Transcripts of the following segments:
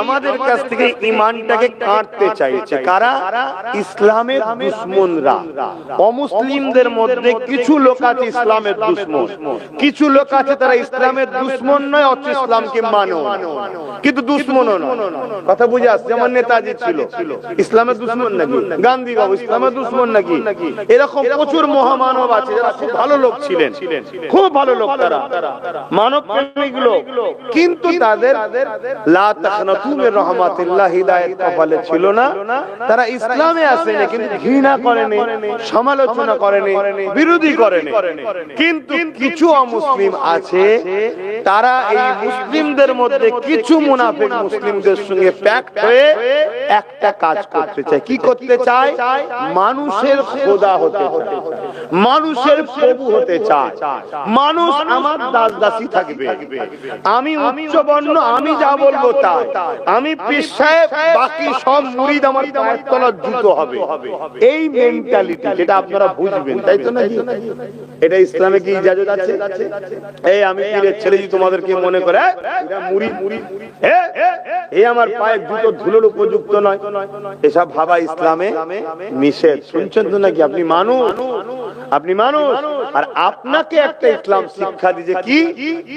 আমাদের কাছ থেকে ইমানটাকে কাটতে চাইছে। কারা? ইসলামের দুশ্মনরা। অমুসলিমদের মধ্যে কিছু লোক আছে ইসলামের দুশ্মন। কিছু লোক আছে তারা ইসলামের দুশ্মন নয় অথচ ইসলামকে মানো কিন্তু দুশ্মনও নয়। কথা বুঝে আসছে? যেমন নেতাজি ছিল। ইসলামের দুশ্মন নাকি? গান্ধী বাবু ইসলামের দুশ্মন নাকি? এরকম প্রচুর মহামানব আছে যারা খুব ভালো লোক ছিলেন। খুব ভালো লোক তারা। মানব প্রেমিক লোক কিন্তু তাদের লা মির রাহমাতিল্লাহ হিদায়াত কপালে ছিল না। তারা ইসলামে আসেনি, কিন্তু ঘৃণা করেনি, সমালোচনা করেনি, বিরোধী করেনি। কিন্তু কিছু অমুসলিম আছে, তারা এই মুসলিমদের মধ্যে কিছু মুনাফিক মুসলিমদের সঙ্গে প্যাক্ট হয়ে একটা কাজ করতে চায়। কি করতে চায়? মানুষের খোদা হতে মানুষের প্রভু হতে চায়। মানুষ আমার দাস দাসী থাকবে। আমি উচ্চ বর্ণ আমি যা বলব তাই। আমি পীর সাহেব বাকি সব মুরিদ আমার পায়ের তলার জুতো হবে। এই মেন্টালিটি যেটা আপনারা বুঝবেন তাই তো নাকি? এটা ইসলামে কি ইজাজত আছে? এই আমি পীরের ছেলে যদি তোমাদেরকে মনে করে "এই, এরা মুরিদ এ, এই আমার পায়ের জুতো ধুলোর উপযুক্ত নয়। এসব ভাবা ইসলামে নিষেধ। শুনছেন তো নাকি আপনি? মানুষ। আপনি মানুষ। আর আপনাকে একটা ইসলাম শিক্ষা দিছে কি?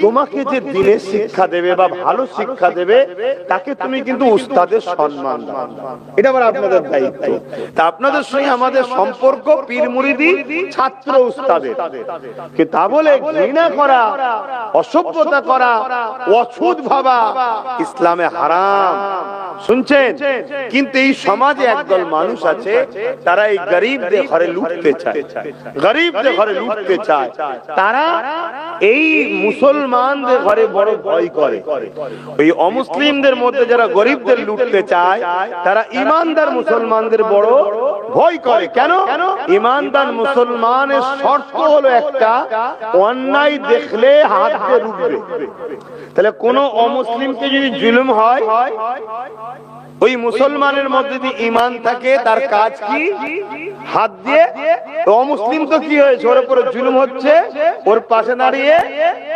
তোমাকে যে দিনের শিক্ষা দেবে বা ভালো শিক্ষা দেবে, তাকে তুমি কিন্তু উস্তাদের সম্মান দাও। এটা আবার আপনাদের দায়িত্ব। তা আপনাদের সঙ্গে আমাদের সম্পর্ক পীর মুরিদি ছাত্র উস্তাদের। কি তা বলে ঘৃণা করা, অসভ্যতা করা, অছুত ভাবা ইসলামে হারাম। শুনছেন? কিন্তু এই সমাজে একদল মানুষ আছে, তারা এই গরিবদের ঘরে লুটতে চায়। মুসলমানদের বড় ভয় করে। ইমানদার মুসলমানের শর্ত হলো একটা, অন্যায় দেখলে হাত তাহলে কোন অমুসলিমকে যদি জুলুম হয় ওই মুসলমানের মধ্যে যদি ইমান থাকে, তার কাজ কি? হাত দিয়ে? অমুসলিম তো কি হয়েছে? ওর উপরে জুলুম হচ্ছে, ওর পাশে দাঁড়িয়ে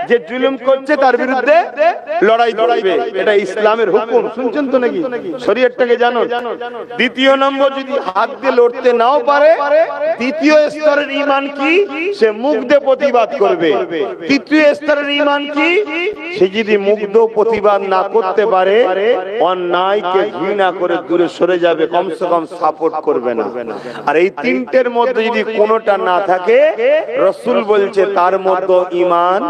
যে জুলুম করছে তার বিরুদ্ধে লড়াই করবে। এটা ইসলামের হুকুম। শুনছেন তো নাকি? শরীয়তটাকে জানো দ্বিতীয় নম্বর, যদি হাত দিয়ে লড়তে নাও পারে দ্বিতীয় স্তরের ইমান কি? সে মুখ দিয়ে প্রতিবাদ করবে। তৃতীয় স্তরের ইমান কি? সে যদি মুখ দিয়ে প্রতিবাদ না করতে পারে, অন্যায়কে ঘৃণা করে দূরে সরে যাবে, কমসে কম সাপোর্ট করবে না। আর এই তিনটের মধ্যে যদি কোনোটা না থাকে, রসুল বলছে, তার মধ্যে ইমান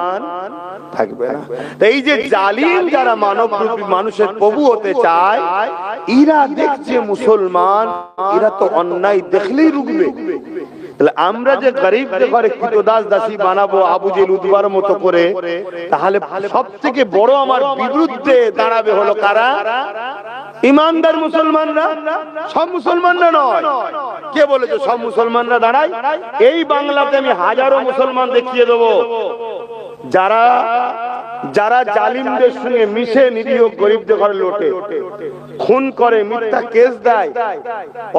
থাকবে না। এই যে জালিম যারা মানব রূপী মানুষের প্রভু হতে চায় এরা দেখছে মুসলমান এরা তো অন্যায় দেখলেই রুখবে। তাহলে আমরা যে গরিবদের ঘরে কৃতদাস দাসী বানাবো আবু জেল উদ্বার মতো করে তাহলে সব থেকে বড় আমার বিরুদ্ধে দাঁড়াবে হলো কারা? ইমানদার মুসলমানরা? সব মুসলমানরা নয়। কে বলেছে সব মুসলমানরা দাঁড়ায়? এই বাংলাতে আমি হাজারো মুসলমান দেখিয়ে দেবো। যারা যারা জালিমদের সঙ্গে মিশে নিরীহ গরিবদের ঘরে লোটে, খুন করে, মিথ্যা কেস দেয়,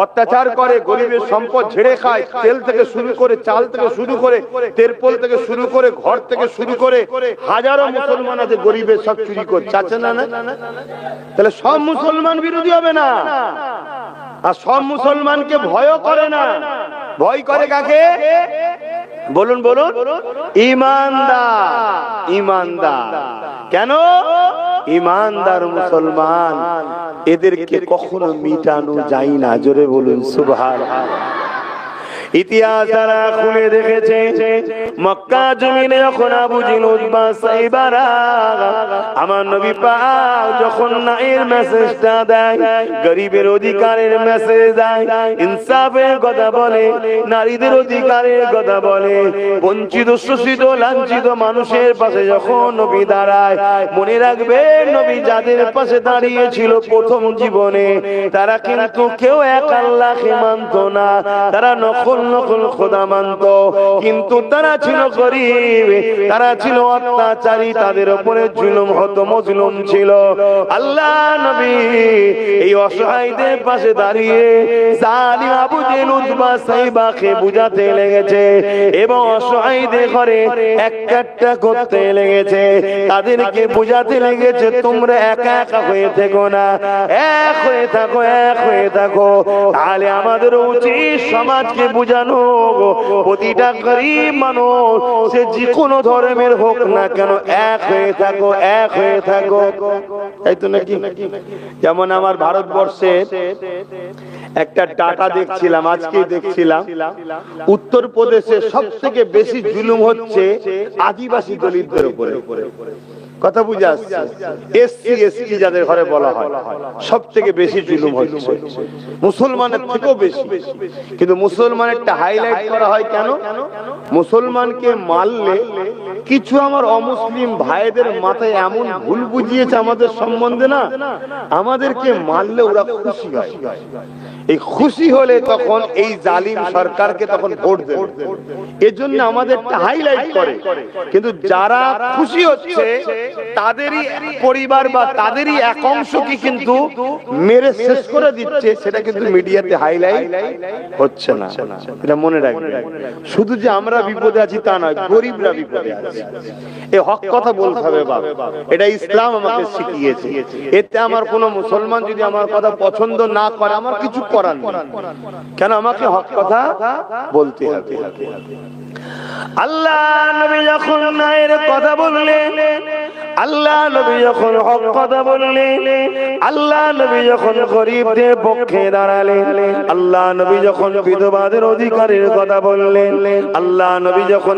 অত্যাচার করে, গরিবের সম্পদ ঝেড়ে খায়, তেল থেকে শুরু করে, চাল থেকে শুরু করে, তেরপল থেকে শুরু করে, ঘর থেকে শুরু করে, হাজারো মুসলমান আছে, গরিবের সব চুরি করছে। না না? তাহলে সব মুসলমান বিরোধী হবে না। আর সব মুসলমানকে ভয় করে না। ভয় করে কাকে? বলুন বলুন। ইমানদার ইমানদার। কেন? ইমানদার মুসলমান, এদেরকে কখনো মিটানো যায় না। জোরে বলুন সুবহান ইতিহাস তারা খুলে দেখেছে। মক্কা জমিনে যখন আবু জিনুদ বা সাইবারা, আমার নবী পাক যখন নাইর মেসেজটা দেয়, গরিবের অধিকারের মেসেজ দেয়, ইনসাফের কথা বলে, নারীদের অধিকারের কথা বলে, বঞ্চিত, শোষিত, লাঞ্ছিত মানুষের পাশে যখন নবী দাঁড়ায়, মনে রাখবে নবী যাদের পাশে দাঁড়িয়েছিল প্রথম জীবনে, তারা কিন্তু কেউ এক আল্লাহকে মানত না, তারা নকল নকল খোদা মানত। কিন্তু তারা ছিল গরিব, তারা ছিল অত্যাচারী, তাদের উপরে জুলুম হতো, মজলুম ছিল। আল্লাহ নবী এই অসহায়দের পাশে দাঁড়িয়ে জালিম আবু জেল উতবা সাইবাকে বুঝাতে লেগেছে এবং অসহায়দের ঘরে এক কাটটা করতে লেগেছে। তাদেরকে বুঝাতে লেগেছে, তোমরা একা একা হয়ে থেকো না। এক হয়ে থাকো, এক হয়ে থাকো। তাহলে আমাদের উচিত সমাজকে বুঝানো প্রতিটা গরিব মানুষ, সে যে কোনো ধর্মের হোক না কেন, এক হয়ে থাকো, এক হয়ে থাকো। তাই তো নাকি? যেমন আমার ভারতবর্ষে একটা ডাটা দেখছিলাম আজকে দেখছিলাম। উত্তর প্রদেশে সব থেকে বেশি জুলুম হচ্ছে আদিবাসী দলিতদের উপরে। কথা বুঝে আসছে। এসসি যাদের ঘরে বলা হয় সব থেকে বেশি জুলুম হচ্ছে। মুসলমানের থেকেও বেশি। কিন্তু মুসলমানেরটা হাইলাইট করা হয় কেন? মুসলমানকে মারলে কিছু আমার অমুসলিম ভাইদের মাথায় এমন ভুল বুঝিয়েছে আমাদের সম্বন্ধে না? আমাদেরকে মারলে ওরা খুশি হয়। এই খুশি হলে তখন এই জালিম সরকারকে তখন ভোট দেবে। এজন্য আমাদের হাইলাইট করে। কিন্তু যারা খুশি হচ্ছে তাদেরই পরিবার বা তাদেরই এক অংশকে কিন্তু মেরে শেষ করে দিচ্ছে, সেটা কিন্তু মিডিয়াতে হাইলাইট হচ্ছে না। এটা মনে রাখবে। শুধু যে আমরা বিপদে আছি তা নয়, গরিবরা বিপদে আছে। এ হক কথা বলতে হবে বাবা এটা ইসলাম আমাকে শিখিয়েছে। এতে আমার কোনো মুসলমান যদি আমার কথা পছন্দ না করে, আমার কিছু করার নেই। কেন আমাকে হক কথা বলতে হবে? আল্লাহ নবী যখন নায়ের কথা বললেন আল্লাহ নবী যখন হক কথা বললেন, আল্লাহ নবী যখন গরিবদের পক্ষে দাঁড়ালেন, আল্লাহ নবী যখন বিধবাদের অধিকারের কথা বললেন, আল্লাহ নবী যখন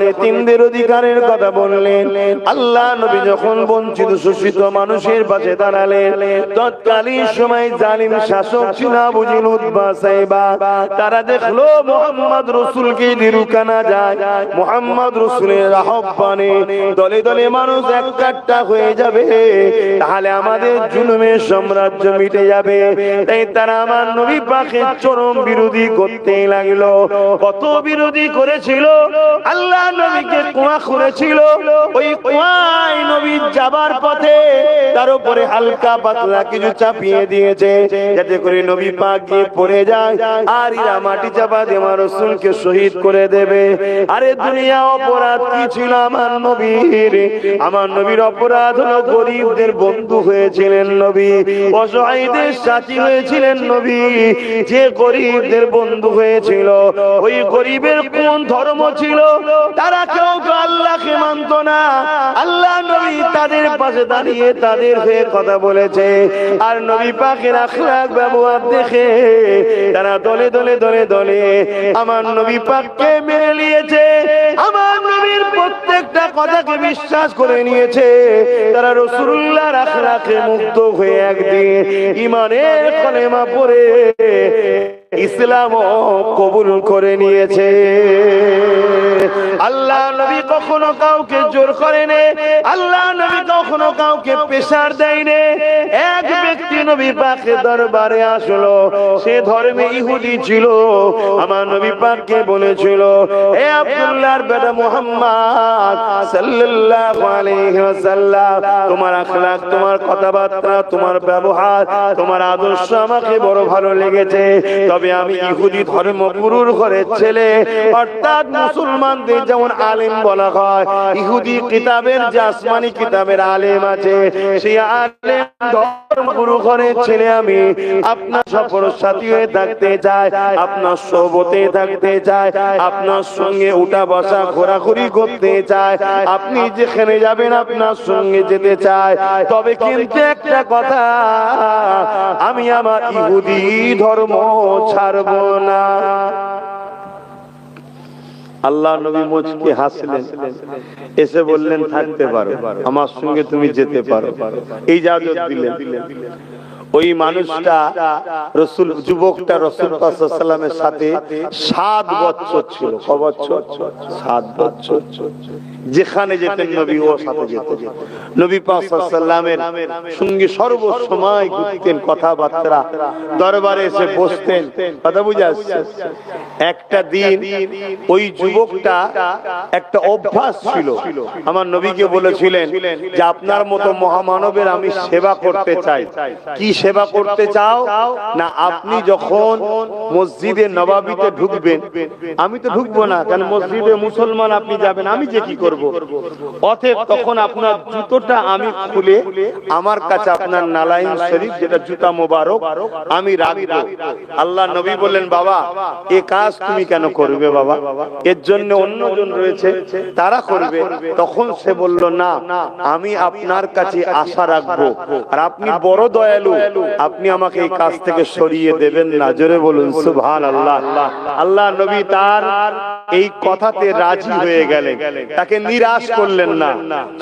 অধিকারের কথা বললেন, আল্লাহ নবী যখন বঞ্চিত শোষিত মানুষের পাশে দাঁড়ালেন, তৎকালীন সময় জালিম শাসক ছিল সাহেবা তারা দেখল মোহাম্মদ রসুলকে দিরুকানা যায়, মোহাম্মদ রসুলের আহ্বানে দলে দলে মানুষ এক কাট্টা হয়ে যাবে, তাহলে আমাদের জুলুমের সাম্রাজ্য মিটে যাবে। তাই তারা আমার নবী পাকে চরম বিরোধী করতে লাগল। কত বিরোধী করেছিল? আল্লাহ নবীকে কুয়া করেছিল ওই কুয়ায় নবী যাবার পথে তার উপরে হালকা পাতলা কিছু চাপিয়ে দিয়েছে, যাতে করে নবী পাক গিয়ে পড়ে যায়। আর ইরা মাটি চাপা দিয়ে আমার রসুলকে শহীদ করে দেবে। আরে দুনিয়া অপরাধ কি ছিল আমার নবীর? আমার নবীর অপরাধ হলো গরিবদের বন্ধু হয়েছিলেন নবী। অসহায়দের সাথী হয়েছিলেন নবী। যে গরিবদের বন্ধু হয়েছিল, ওই গরিবের কোন ধর্ম ছিল? তারা কেউ আল্লাহকে মানত না। তাদের পাশে দাঁড়িয়ে তাদের হয়ে কথা বলেছে। আর নবী পাকের আখলাক ব্যবহার দেখে তারা দলে দলে দলে দলে আমার নবী পাককে মেনে নিয়েছে। আমার নবীর প্রত্যেকটা কথাকে বিশ্বাস করে নিয়েছে। তারা রসুল্লাহ আখলাকে মুক্ত হয়ে একদিন ইমানের কলেমা পড়ে ইসলাম কবুল করে নিয়েছে। আল্লাহ নবী কখনো কাউকে জোর করে নে আল্লাহ নবী কখনো কাউকে প্রেশার দেয় নে এক ব্যক্তি নবী পাকে দরবারে আসলো। সে ধর্মে ইহুদি ছিল। আমার নবী পাককে বলেছিল, এ আব্দুল্লাহর বেটা মুহাম্মদ সাল্লাল্লাহু আলাইহি ওয়াসাল্লাম, তোমার আখলাক তোমার কথাবার্তা, তোমার ব্যবহার, তোমার আদর্শ আমাকে বড় ভালো লেগেছে। তবে আমি ইহুদি ধর্ম গুরুর ঘরের ছেলে। অর্থাৎ মুসলমানদের যেমন আলেম বলা হয়, ইহুদি কিতাবের যে আসমানি কিতাবের আলেম আছে, সেই আলেম ধর্মগুরু ঘরের ছেলে আমি, আপনার সফর সাথী হয়ে থাকতে চাই আপনার সোবতে থাকতে চাই আপনার সঙ্গে উঠা বসা ঘোরাঘুরি করতে চাই আপনি যেখানে যাবেন আপনার সঙ্গে যেতে চাই তবে কিন্তু একটা কথা, আমি আমার ইহুদি ধর্ম ছাড়ব না। আল্লাহ নবী মুজকে হাসলেন। এসে বললেন, থাকতে পারো। আমার সঙ্গে তুমি যেতে পারো। এই জাজত দিলেন। ওই মানুষটা রসুল, যুবকটা রসুল সাল্লামের সাথে সাত বছর ছিল। ক বছর? সাত বছর। যেখানে যেতেন নবী ও সাথে যেত নবী পাক সাল্লামের সঙ্গে সর্বসময় ঘুরতেন কথাবার্তা দরবারে এসে বসতেন। কথা বুঝে আসছে? একটা দিন ওই যুবকটা একটা অভ্যাস ছিল। আমার নবীকে বলেছিলেন যে আপনার মতো মহামানবের আমি সেবা করতে চাই। কি সেবা করতে চাও? না আপনি যখন মসজিদে নবাবিতে ঢুকবেন আমি তো ঢুকবো না কারণ মসজিদে মুসলমান আপনি যাবেন আমি যে কি করব? অতএব তখন আপনার জুতোটা আমি খুলে আমার কাছে আপনার নালাইন শরীফ যেটা জুতা মোবারক আমি রাখব। আল্লাহ নবী বললেন বাবা এ কাজ তুমি কেন করবে বাবা? এর জন্য অন্যজন রয়েছে। তারা করবে। তখন সে বলল না আমি আপনার কাছে আশা রাখব। আর আপনি বড় দয়ালু। আপনি আমাকে এই কাজ থেকে সরিয়ে দেবেন না। জোরে বলুন সুবহান আল্লাহ আল্লাহ নবী তার এই কথাতে রাজি হয়ে গেলেন। তাকে নিরাশ করলেন না।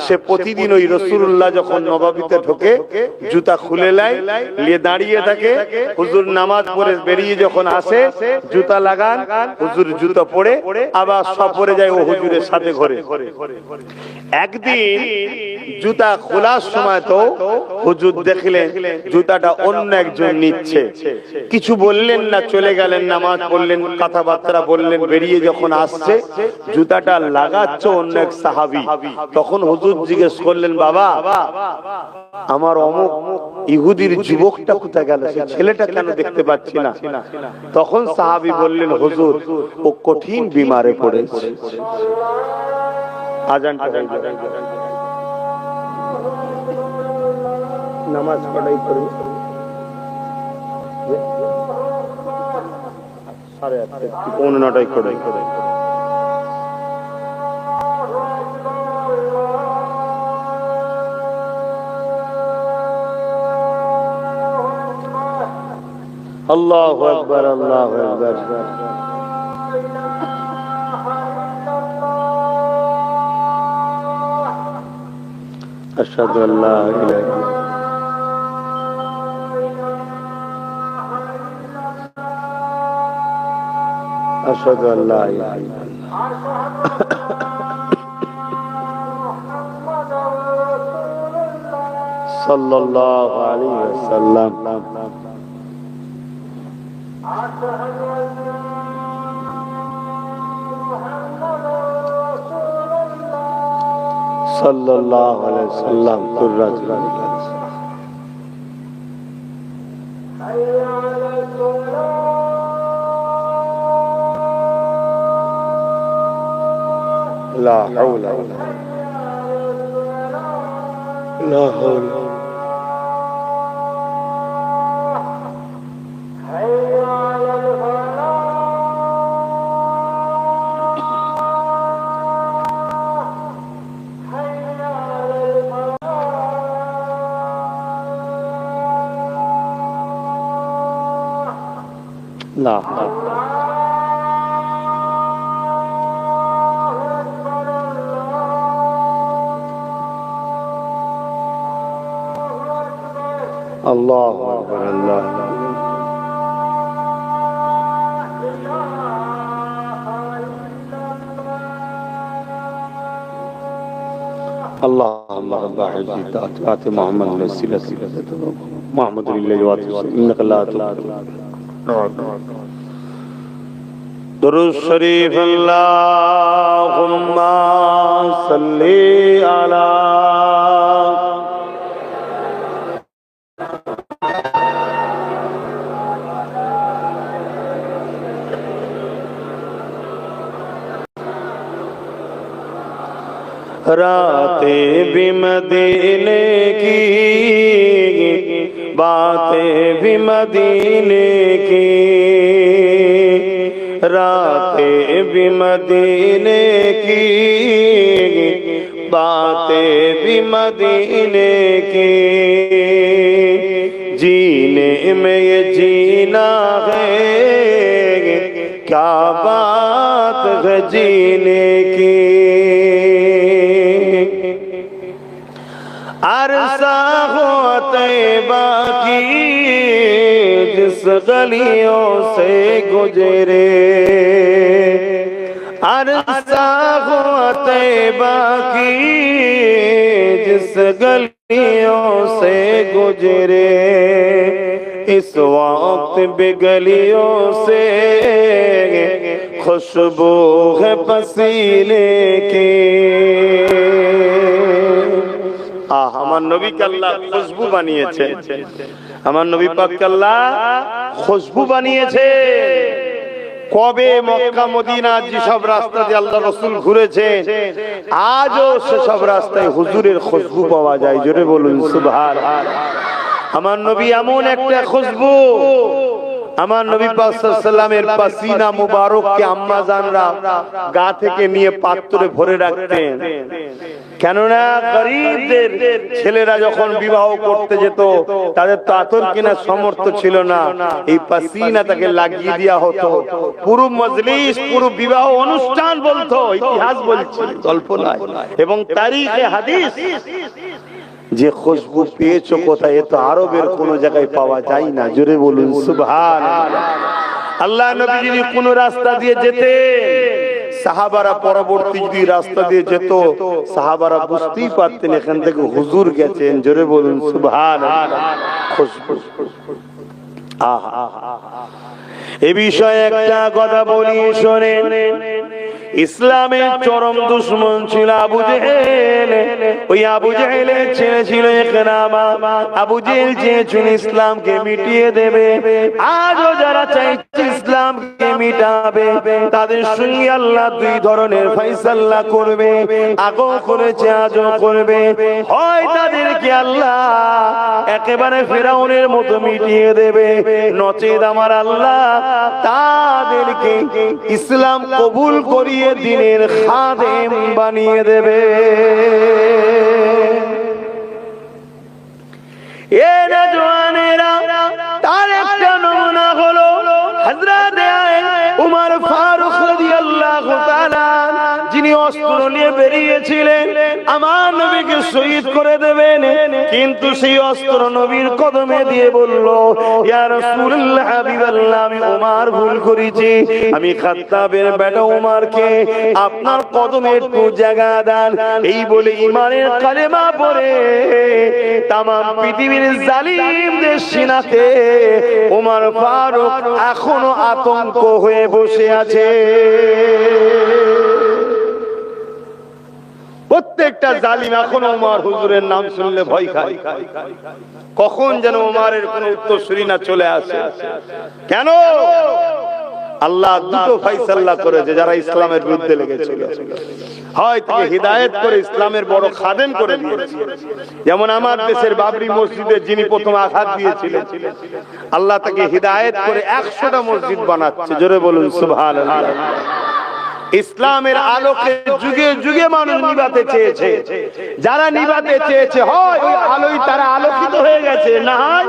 সে প্রতিদিন ওই রসুল্লাহ যখন নবাবিতে ঢোকে, জুতা খুলে নেয়, নিয়ে দাঁড়িয়ে থাকে। হুজুর নামাজ পড়ে বেরিয়ে যখন আসে, জুতা লাগান, হুজুর জুতা পরে, আবার সফরে যায় ও হুজুরের সাথে ঘরে। একদিন জুতা খোলার সময় তো হুজুর দেখলেন জুতাটা অন্য একজন নিচ্ছে। কিছু বললেন না, চলে গেলেন, নামাজ পড়লেন, কথাবার্তা বললেন, বেরিয়ে যখন আসছে, জুতাটা লাগাচ্ছে অন্য এক সাহাবি। তখন হুজুর জিজ্ঞেস করলেন, বাবা, আমার অমুক ইহুদির যুবকটা কোথায় গেল? সে ছেলেটা কেন দেখতে পাচ্ছি না? তখন সাহাবি বললেন, হুজুর, ও কঠিন বিমারে পড়েছে। আজানটা নামাজ পড়াই করবে সাড়ে আটটা পৌনে নটায় করে। الله أكبر الله أكبر. أشهد أن لا إله إلا الله. أشهد أن لا إله إلا الله. صلى الله عليه وسلم. صلى الله عليه وسلم. قرة لا حول ولا لا حول حول الله أكبر الله اللهم رب عزة أتباعت محمد وسيلة محمد لله واتساب إنك لا تغفر درود شريف اللهم صل على रातें भी मदीने की बातें भी मदीने की। रातें भी मदीने की। बातें भी मदीने की। जीने में ये जीना है। क्या बात है जीने की? अरसा तैबा की जिस गलियों से गुजरे। अरसा हुआ तैबा की जिस गलियों से गुजरे। इस वक्त बेगलियों से खुशबू है पसीने की। আহ, আমার নবী কাল্লা খুশবু বানিয়েছে। আমার নবী পাক কাল্লা খুশবু বানিয়েছে। কবে মক্কা, মদিনা, যেসব রাস্তা দিয়ে আল্লাহ রসুল ঘুরেছে, আজও সেসব রাস্তায় হুজুরের খুশবু পাওয়া যায়। জোরে বলুন সুবহান আমার নবী এমন একটা খুশবু। আমার নবী পাকের পাসিনা মুবারককে আম্মা জানরা গা থেকে নিয়ে পাত্রে ভরে রাখতেন। কেননা গরিবদের ছেলেরা যখন বিবাহ করতে যেত তাদের তো আতর কেনার সমর্থ ছিল না। এই পাসিনা তাকে লাগিয়ে দেওয়া হতো। পুরো মজলিস পুরো বিবাহ অনুষ্ঠান বলতো ইতিহাস বলছে। গল্প নয় এবং তারিখে হাদিস। যে খুশবু পেয়েছ কোথায় তো আরবের কোন জায়গায় পাওয়া যায় না। জোরে বলুন সুবহান আল্লাহ নবী কোন রাস্তা দিয়ে যেতে সাহাবারা পরবর্তী যদি রাস্তা দিয়ে যেত, সাহাবারা বুঝতেই পারতেন এখান থেকে হুজুর গেছেন। জোরে বলুন সুবহান খুশবু। আহা আহা। এ বিষয়ে একটা কথা বলি, শোনেন। ইসলামের চরম দুশ্মন ছিল আবু জেহেল। ওই আবু জেহেলের ছেলে ছিল আবু জেহেল চেয়েছিল ইসলামকে মিটিয়ে দেবে। আজও যারা চাইছে ইসলামকে মিটাবে, তাদের সঙ্গে আল্লাহ দুই ধরনের ফাইসাল্লাহ করবে, আগও করেছে, আজও করবে। হয় তাদেরকে আল্লাহ একেবারে ফেরাউনের মতো মিটিয়ে দেবে। নচেদ আমার আল্লাহ তাদেরকে ইসলাম কবুল করিয়ে দিনের খাদেম বানিয়ে দেবে। তাআলা যিনি নিয়ে বেরিয়েছিলেন। আমার নবীকে শহীদ করে দেবেন। কিন্তু সেই অস্ত্র নবীর কদমে দিয়ে বলল, ইয়া রাসূলুল্লাহ, হাবিবাল্লাহ, আমি ওমর ভুল করেছি। আমি খাত্তাবের বেটা ওমরকে আপনার কদমে একটু জায়গা দেন। এই বলে ইমানের কালেমা পড়ে তামাম পৃথিবীর জালিমদের সিনাতে ওমর ফারুক এখনও আতঙ্ক হয়ে বসে আছে। প্রত্যেকটা জালিম এখনও ওমর হুজুরের নাম শুনলে ভয় খায়। কখন যেন ওমারের কোন উত্তর না চলে আসে। কেন? আল্লাহ দুটো ফাইসাল্লাহ করেছে যারা ইসলামের বিরুদ্ধে লেগেছিল। হয় হিদায়ত করে ইসলামের বড় খাদেম করে দিয়েছে। যেমন আমার দেশের বাবরি মসজিদে যিনি প্রথম আঘাত দিয়েছিলেন, আল্লাহ তাকে হিদায়ত করে একশোটা মসজিদ বানাচ্ছে। জোরে বলুন সুভান ইসলামের আলোকে যুগে যুগে মানুষ নিবাতে চেয়েছে। যারা নিবাতে চেয়েছে, হয় ওই আলোই তারা আলোকিত হয়ে গেছে, না হয়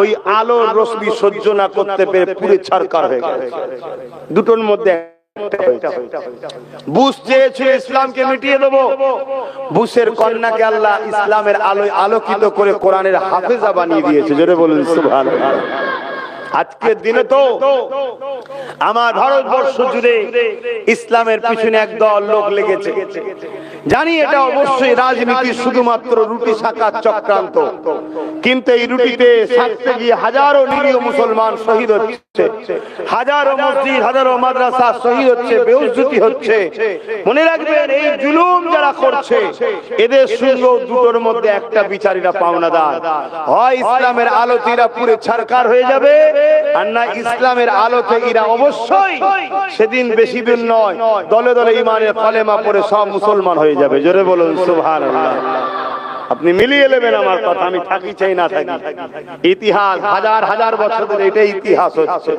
ওই আলোর রশ্মি সহ্য না করতে পেরে পুরে ছাড়কার হয়ে গেছে। দুটোর মধ্যে বুশ চেয়েছিল ইসলামকে মিটিয়ে দেবো। বুশের কন্যাকে আল্লাহ ইসলামের আলোয় আলোকিত করে কোরআনের হাফেজা বানিয়ে দিয়েছে। জোরে বলুন, সুবহানাল্লাহ। আজকের দিনে তো আমার ভারতবর্ষ জুড়ে ইসলামের পিছনে একদল লোক লেগেছে। জানি এটা অবশ্যই রাজনীতি শুধুমাত্র রুটি শাখার চক্রান্ত। কিন্তু এই রুটিতে থাকতে গিয়ে হাজারো নিরীহ মুসলমান শহীদ হচ্ছে। হাজারো মসজিদ হাজারো মাদ্রাসা শহীদ হচ্ছে বেউজ্জুতি হচ্ছে। মনে রাখবেন এই জুলুম যারা করছে এদের সঙ্গে দুটোর মধ্যে একটা বিচারীরা পাওনাদার। হয় ইসলামের আলোতিরা পুরে ছারকার হয়ে যাবে। আর না ইসলামের আলোতে এরা অবশ্যই সেদিন বেশি দিন নয় দলে দলে ইমানের কলেমা পরে সব মুসলমান হয়ে যাবে। জোরে বলুন সুভান আপনি মিলিয়ে নেবেন আমার কথা আমি থাকি চাই না থাকি। ইতিহাস হাজার হাজার বছর ধরে এটাই ইতিহাস হচ্ছে।